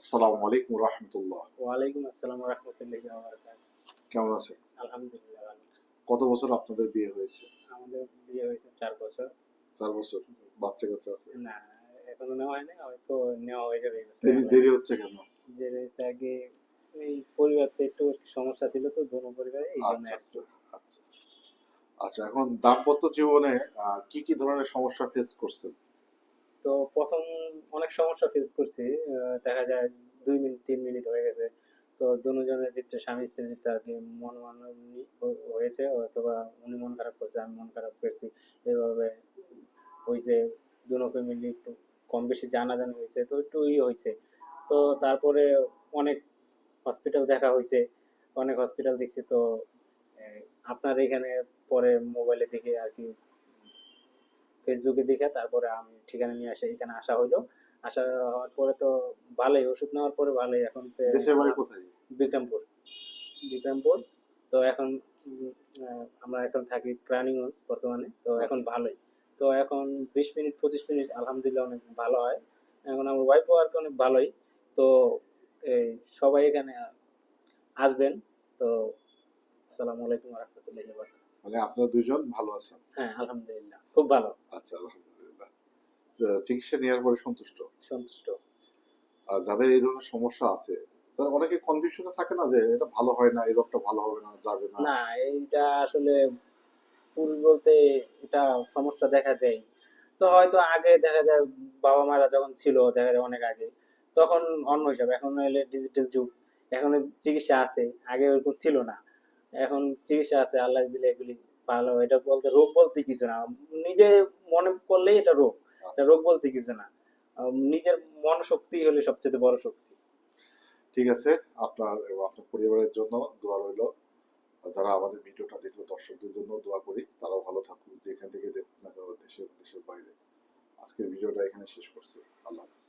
আসসালামু আলাইকুম রহমতুল্লাহ। ওয়ালাইকুম আসসালাম রহমতুল্লাহি কেমন আছেন? আলহামদুলিল্লাহ কত বছর আপনাদের বিয়ে হয়েছে? আমাদের বিয়ে হয়েছে চার বছর। চার বছর? বাচ্চা কাচ্চা আছে? না এখনও নেওয়া হয়নি হয়তো নেওয়া হয়ে যাবে দেরি দেরি হচ্ছে কেন? যে রয়েছে আগে এই পরিবারতে একটু সমস্যা ছিল তো দোনো পরিবারে এই জন্য আচ্ছা আচ্ছা আচ্ছা। আচ্ছা এখন দাম্পত্য জীবনে কি কি ধরনের সমস্যা ফেস করছেন? তো প্রথম অনেক সমস্যা ফেস করছি দেখা যায় দুই মিনিট, তিন মিনিট হয়ে গেছে। তো দুজনের ভিতরে স্বামী স্ত্রীর ভিতরে আর কি মন হয়েছে, অথবা উনি মন খারাপ করছে, আমি মন খারাপ করছি। এইভাবে হয়েছে, দুনো ফ্যামিলি একটু কম বেশি জানাজানি হয়েছে, তো একটু ই হয়েছে। তো তারপরে অনেক হসপিটাল দেখা হয়েছে, অনেক হসপিটাল দেখছি, তো আপনার এখানে পরে মোবাইলে দেখে আর কি ফেসবুকে দেখে তারপরে আমি ঠিকানা নিয়ে আসে এখানে আসা হইল। আসা হওয়ার পরে তো ভালোই ওষুধ নেওয়ার পরে ভালোই। এখন তো দেশের বাড়ি কোথায়? বিক্রমপুর। বিক্রমপুর। তো এখন আমরা এখন থাকি ক্রানিগঞ্জ বর্তমানে। তো এখন আচ্ছা। ভালোই। তো এখন বিশ মিনিট পঁচিশ মিনিট আলহামদুলিল্লাহ অনেক ভালো হয়। এখন আমার ওয়াইফও আর কি অনেক ভালোই। তো এই সবাই এখানে আসবেন। তো আসসালামু আলাইকুম রহমতুল্লাহ মানে আপনারা দুজন ভালো আছেন। হ্যাঁ আলহামদুলিল্লাহ খুব ভালো। আচ্ছা আলহামদুলিল্লাহ। তো চিকিৎসা নেওয়ার পরে সন্তুষ্ট? সন্তুষ্ট। আর যাদের এই ধরনের সমস্যা আছে তারা অনেকে কনফিউশনে থাকে না যে এটা ভালো হয় না এই রোগটা ভালো হবে না যাবে না। না এইটা আসলে পুরুষ বলতে এটা সমস্যা দেখা দেয়। তো হয়তো আগে দেখা যায় বাবা মারা যখন ছিল দেখা যায় অনেক আগে তখন অন্য হিসাবে এখন এলে ডিজিটাল যুগ এখন চিকিৎসা আছে আগে ওরকম ছিল না। এখন চিকিৎসা আছে, আল্লাহ দিলে এগুলি ভালো। এটা বলতে রোগ বলতে কিছু না। নিজে মনে করলেই এটা রোগ। এটা রোগ বলতে কিছু না। নিজের মন শক্তি হলে সবচেয়ে বড় শক্তি। ঠিক আছে, আপনার এবং আপনার পরিবারের জন্য দোয়া রইল। যারা আমাদের ভিডিওটা দেখল, দর্শকদের জন্য দোয়া করি। তারাও ভালো থাকুক, যেখান থেকে দেখুক না দেশের দেশের বাইরে। আজকের ভিডিওটা এখানে শেষ করছি। আল্লাহ হাফিজ।